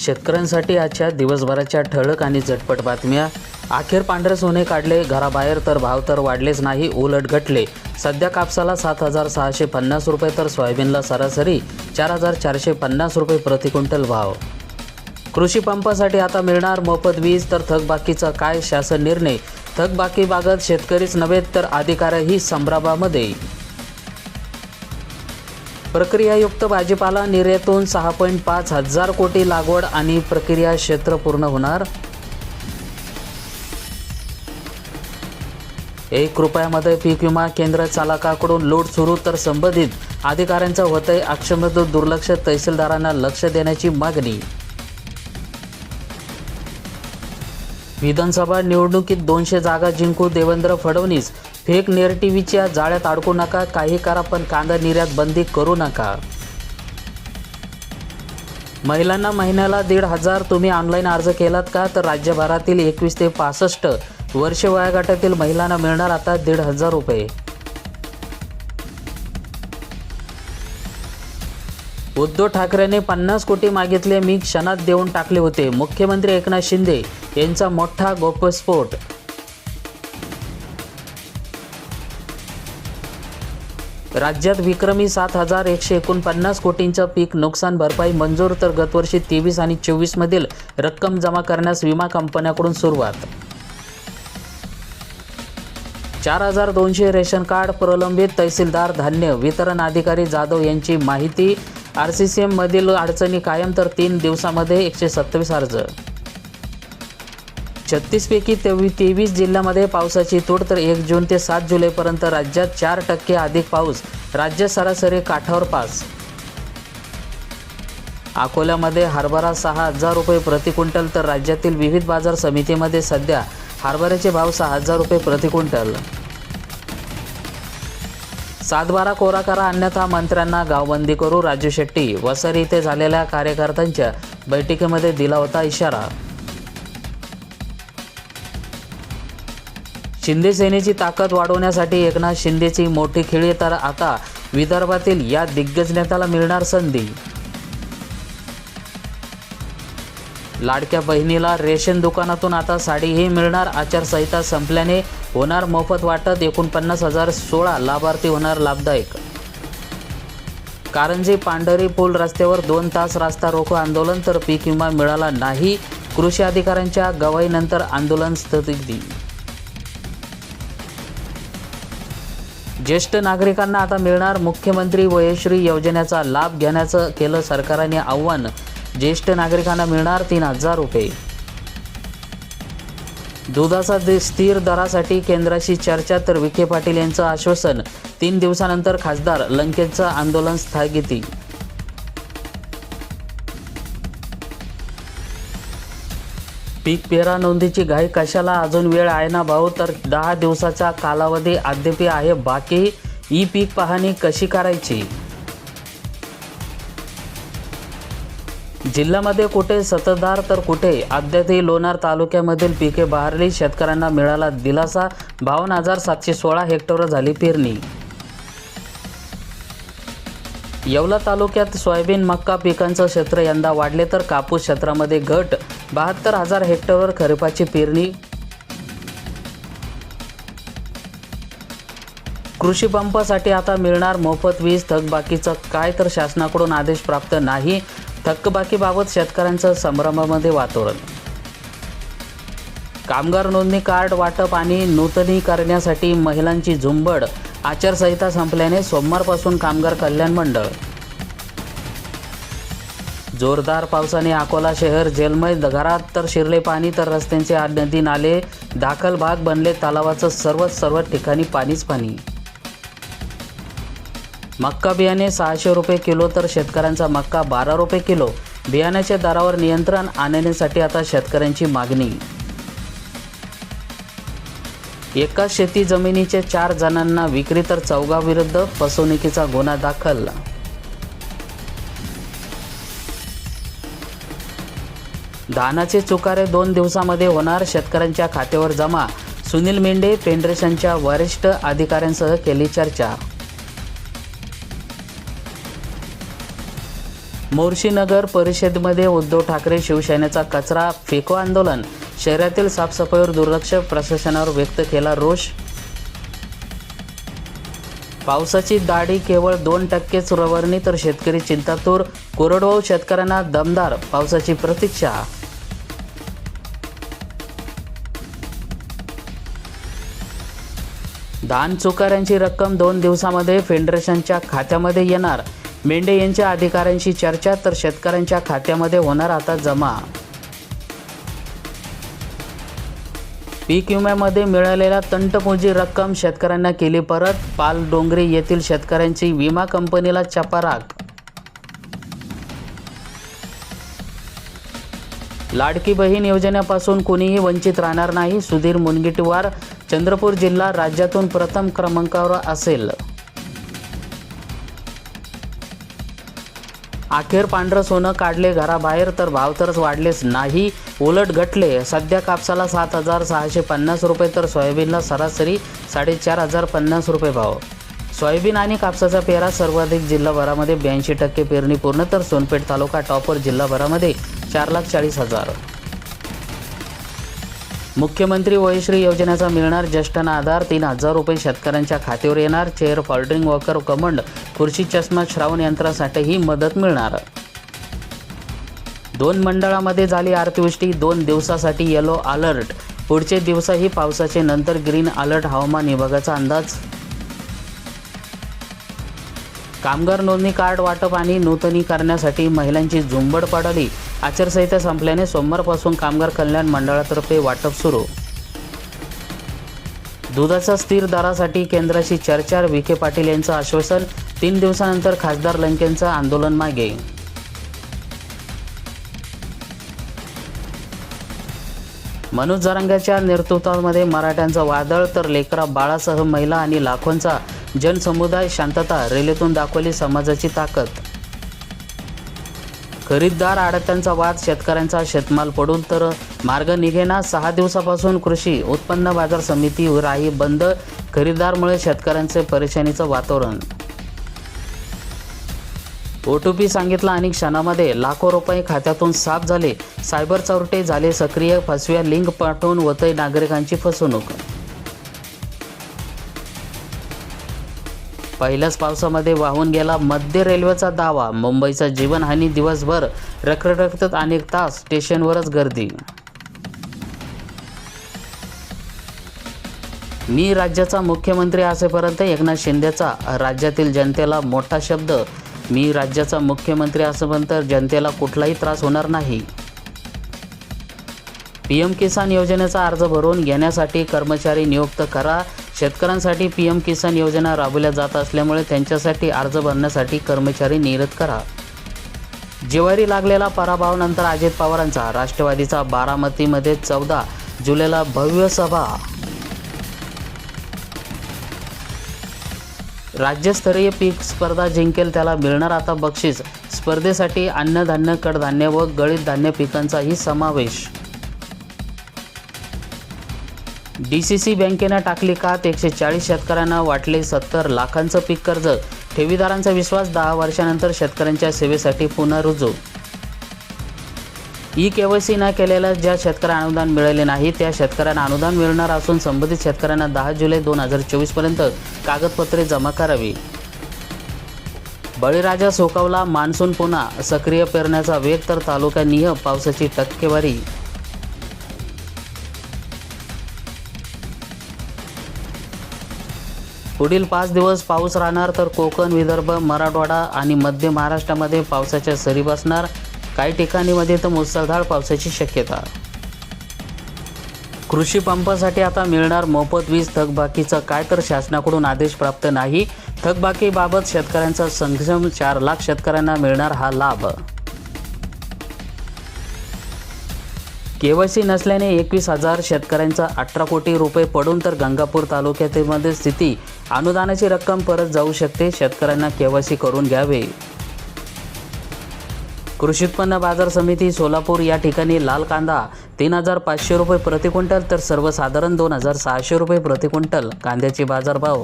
शेतकऱ्यांसाठी आजच्या दिवसभराच्या ठळक आणि झटपट बातम्या. अखेर पांढरे सोने काढले घराबाहेर तर भाव तर वाढलेच नाही उलट घटले. सध्या कापसाला सात हजार सहाशे पन्नास रुपये तर सोयाबीनला सरासरी चार हजार चारशे पन्नास रुपये प्रति क्विंटल भाव. कृषी पंपासाठी आता मिळणार मोफत वीज तर थकबाकीचा काय शासन निर्णय? थकबाकीबाबत शेतकरीच नव्हे तर अधिकाऱ्याही संभ्रमामध्ये. प्रक्रियायुक्त भाजीपाला निर्यातून सहा पॉईंट पाच हजार कोटी लागवड आणि प्रक्रिया क्षेत्र पूर्ण होणार. एक रुपयामध्ये पीक विमा केंद्र चालकाकडून लूट सुरू तर संबंधित अधिकाऱ्यांचं होतंय अक्षमत दुर्लक्ष तहसीलदारांना लक्ष देण्याची मागणी. विधानसभा निवडणुकीत दोनशे जागा जिंकू देवेंद्र फडणवीस फेक नेरेटिव्हच्या जाळ्यात अडकू नका काही करा पण कांदा निर्यात बंदी करू नका. महिलांना महिन्याला दीड हजार तुम्ही ऑनलाईन अर्ज केलात का? तर राज्यभरातील एकवीस ते पासष्ट वर्ष वयागटातील महिलांना मिळणार आता दीड हजार रुपये. उद्धव ठाकरेंनी पन्नास कोटी मागितले मी क्षणात देऊन टाकले होते. मुख्यमंत्री एकनाथ शिंदे यांचा मोठा गोपस्फोट राज्यात विक्रमी सात हजार एकशे एकोणपन्नास कोटींचं पीक नुकसान भरपाई मंजूर तर गतवर्षी तेवीस आणि चोवीसमधील रक्कम जमा करण्यास विमा कंपन्याकडून सुरुवात. चार हजार दोनशे रेशन कार्ड प्रलंबित तहसीलदार धान्य वितरण अधिकारी जाधव यांची माहिती. आर सी सी एममधील अडचणी कायम तर तीन दिवसामध्ये एकशे सत्तावीस अर्ज. छत्तीसपैकी तेवी तेवीस जिल्ह्यामध्ये पावसाची तूट तर एक जून ते सात जुलैपर्यंत राज्यात चार टक्के अधिक पाऊस राज्य सरासरी काठावर पास. अकोल्यामध्ये हरभरा सहा हजार रुपये प्रति क्विंटल तर राज्यातील विविध बाजार समितीमध्ये सध्या हरभऱ्याचे भाव सहा हजार रुपये प्रति क्विंटल. सातबारा कोरा करा अन्यथा मंत्र्यांना गावबंदी करू राजू शेट्टी वसरी इथे झालेल्या कार्यकर्त्यांच्या बैठकीमध्ये दिला होता इशारा. शिंदे सेनेची ताकद वाढवण्यासाठी एकनाथ शिंदेची मोठी खेळी. तर आता विदर्भातील या दिग्गज नेत्याला मिळणार संधी. लाडक्या बहिणीला रेशन दुकानातून आता साडीही मिळणार. आचारसंहिता संपल्याने होणार मोफत वाटत. एकोणपन्नास हजार सोळा लाभार्थी होणार लाभदायक. कारंजी पांढरी पूल रस्त्यावर दोन तास रास्ता रोको आंदोलन तर पीक विमा मिळाला नाही. कृषी अधिकाऱ्यांच्या गवाईनंतर आंदोलन स्थगिती. ज्येष्ठ नागरिकांना आता मिळणार मुख्यमंत्री वयश्री योजनेचा लाभ घेण्याचं केलं सरकारने आव्हान. ज्येष्ठ नागरिकांना मिळणार तीन हजार रुपये. दुधाचा स्थिर दरासाठी केंद्राशी चर्चा तर विखे पाटील यांचं आश्वासन. तीन दिवसानंतर खासदार लंकेचं आंदोलन स्थगिती. पीक पेरा नोंदीची घाई कशाला? अजून वेळ आहे ना भाऊ? तर दहा दिवसाचा कालावधी अद्याप आहे. बाकी ई पीक पाहणी कशी करायची? जिल्ह्यामध्ये कुठे सततधार तर कुठे? अद्यापही लोणार तालुक्यामधील पिके बहारली. शेतकऱ्यांना मिळाला दिलासा. बावन्न हजार सातशे सोळा हेक्टरवर झाली पेरणी. येवला तालुक्यात सोयाबीन मक्का पिकांचं क्षेत्र यंदा वाढले तर कापूस क्षेत्रामध्ये घट. बहात्तर हजार हेक्टरवर खरीपाची पेरणी. कृषी पंपासाठी आता मिळणार मोफत वीज थकबाकीचं काय तर शासनाकडून आदेश प्राप्त नाही. थकबाकीबाबत शेतकऱ्यांचं संभ्रमामध्ये वातावरण. कामगार नोंदणी कार्ड वाटप आणि नूतनीकरण्यासाठी महिलांची झुंबड. आचारसंहिता संपल्याने सोमवारपासून कामगार कल्याण मंडळ. जोरदार पावसाने अकोला शहर जेलमय घरात तर शिरले पाणी तर रस्त्यांचे आ- नदी नाले दाखल भाग बनले तलावाचं सर्वच सर्व ठिकाणी पाणीच पाणी. मक्का बियाणे सहाशे रुपये किलो तर शेतकऱ्यांचा मक्का बारा रुपये किलो. बियाण्याच्या दरावर नियंत्रण आणण्यासाठी आता शेतकऱ्यांची मागणी. एकाच शेती जमिनीचे चार जणांना विक्री तर चौघाविरुद्ध फसवणुकीचा गुन्हा दाखल. धानाचे चुकारे दोन दिवसामध्ये होणार शेतकऱ्यांच्या खात्यावर जमा. सुनील मेंढे फेडरेशनच्या वरिष्ठ अधिकाऱ्यांसह केली चर्चा. मोर्शीनगर परिषदेमध्ये उद्धव ठाकरे शिवसेनेचा कचरा फेको आंदोलन. शहरातील साफसफाईवर दुर्लक्ष प्रशासनावर व्यक्त केला रोष. पावसाची दाढी केवळ दोन टक्केच रवरणी तर शेतकरी चिंतातूर कोरडवाहू शेतकऱ्यांना दमदार पावसाची प्रतीक्षा. धान चुकाऱ्यांची रक्कम दोन दिवसामध्ये फेडरेशनच्या खात्यामध्ये येणार. मेंढे यांच्या अधिकाऱ्यांशी चर्चा तर शेतकऱ्यांच्या खात्यामध्ये होणार आता जमा. पीक विम्यामध्ये मिळालेल्या तंटपुंजी रक्कम शेतकऱ्यांना केली परत. पाल डोंगरी येथील शेतकऱ्यांची विमा कंपनीला चपाराक लाडकी बहीण योजनेपासून कुणीही वंचित राहणार नाही सुधीर मुनगिटीवार चंद्रपूर जिल्हा राज्यातून प्रथम क्रमांकावर असेल. अखेर पांढरं सोनं काढले घराबाहेर तर भाव तरच वाढलेच नाही. उलट घटले. सध्या कापसाला सात हजार सहाशे पन्नास रुपये तर सोयाबीनला सरासरी साडेचार हजार पन्नास रुपये भाव. सोयाबीन आणि कापसाचा पेरा सर्वाधिक जिल्हाभरामध्ये ब्याऐंशी टक्के पेरणी पूर्ण तर सोनपेठ तालुका टॉपर जिल्हाभरामध्ये चार लाख चाळीस हजार. मुख्यमंत्री वयश्री योजनेचा मिळणार ज्येष्ठांना आधार तीन हजार रुपये शेतकऱ्यांच्या खात्यावर येणार चेअर फॉल्ड्रिंग वॉकर कमंड खुर्ची चष्मा श्रावण यंत्रासाठीही मदत मिळणार. दोन मंडळामध्ये झाली अतिवृष्टी दोन दिवसासाठी येलो अलर्ट पुढचे दिवसही पावसाचे नंतर ग्रीन अलर्ट हवामान विभागाचा अंदाज. कामगार नोंदणी कार्ड वाटप आणि नूतनी करण्यासाठी महिलांची झुंबड पडली आचारसंहिता संपल्याने सोमवारपासून कामगार कल्याण मंडळातर्फे वाटप सुरू. दुधाच्या स्थिर दरासाठी केंद्राशी चर्चा विखे पाटील यांचं आश्वासन तीन दिवसानंतर खासदार लंकेंचं आंदोलन मागे. मनोज जरांगाच्या नेतृत्वामध्ये मराठ्यांचं वादळ तर लेकरा बाळासह महिला आणि लाखोंचा जनसमुदाय शांतता रेल्वेतून दाखवली समाजाची ताकद. खरीददार आडत्यांचा वाद शेतकऱ्यांचा शेतमाल पडून तर मार्ग निघेना. सहा दिवसापासून कृषी उत्पन्न बाजार समिती राही बंद. खरीददारमुळे शेतकऱ्यांचे परेशानीचं वातावरण. ओ टी पी सांगितला आणि क्षणामध्ये लाखो रुपये खात्यातून साफ झाले. सायबर चौरटे झाले सक्रिय. फसव्या लिंक पाठवून होतय नागरिकांची फसवणूक. पहिल्याच पावसामध्ये वाहून गेला मध्य रेल्वेचा दावा. मुंबईचा जीवनहानी दिवसभर रखरखत अनेक तास स्टेशनवरच गर्दी. मी राज्याचा मुख्यमंत्री असेपर्यंत एकनाथ शिंदेचा राज्यातील जनतेला मोठा शब्द. मी राज्याचा मुख्यमंत्री असेपर्यंत जनतेला कुठलाही त्रास होणार नाही. पी एम किसान योजनेचा अर्ज भरून घेण्यासाठी कर्मचारी नियुक्त करा. शेतकऱ्यांसाठी पी एम किसान योजना राबवल्या जात असल्यामुळे त्यांच्यासाठी अर्ज भरण्यासाठी कर्मचारी नियत करा. जिवारी लागलेला पराभवानंतर अजित पवारांचा राष्ट्रवादीचा बारामतीमध्ये चौदा जुलैला भव्य सभा. राज्यस्तरीय पीक स्पर्धा जिंकेल त्याला मिळणार आता बक्षीस. स्पर्धेसाठी अन्नधान्य कडधान्य व गळीत धान्य पिकांचाही समावेश. डी सी सी बँकेनं टाकली कात. एकशे चाळीस शेतकऱ्यांना वाटले सत्तर लाखांचं पीक कर्ज. ठेवीदारांचा विश्वास दहा वर्षानंतर शेतकऱ्यांच्या सेवेसाठी पुन्हा रुजू. ई के वाय सी न केलेल्या ज्या शेतकऱ्यांना अनुदान मिळाले नाही त्या शेतकऱ्यांना अनुदान मिळणार असून संबंधित शेतकऱ्यांना दहा जुलै दोन हजार चोवीसपर्यंत कागदपत्रे जमा करावी. बळीराजा सोकावला मान्सून पुन्हा सक्रिय पेरण्याचा वेग तर तालुक्यानिह पावसाची टक्केवारी. पुढील पाच दिवस पाऊस राहणार तर कोकण विदर्भ मराठवाडा आणि मध्य महाराष्ट्रामध्ये पावसाच्या सरी बसणार. काही ठिकाणीमध्ये तर मुसळधार पावसाची शक्यता. कृषी पंपासाठी आता मिळणार मोफत वीज थकबाकीचं काय तर शासनाकडून आदेश प्राप्त नाही. थकबाकीबाबत शेतकऱ्यांचा संक्षम चार लाख शेतकऱ्यांना मिळणार हा लाभ. केवायसी नसल्याने एकवीस हजार शेतकऱ्यांचा अठरा कोटी रुपये पडून तर गंगापूर तालुक्यातील स्थिती. अनुदानाची रक्कम परत जाऊ शकते शेतकऱ्यांना केवायसी करून घ्यावे. कृषी उत्पन्न बाजार समिती सोलापूर या ठिकाणी लाल कांदा तीन हजार पाचशे रुपये प्रति क्विंटल तर सर्वसाधारण दोन हजार सहाशे रुपये प्रति क्विंटल कांद्याचे बाजारभाव.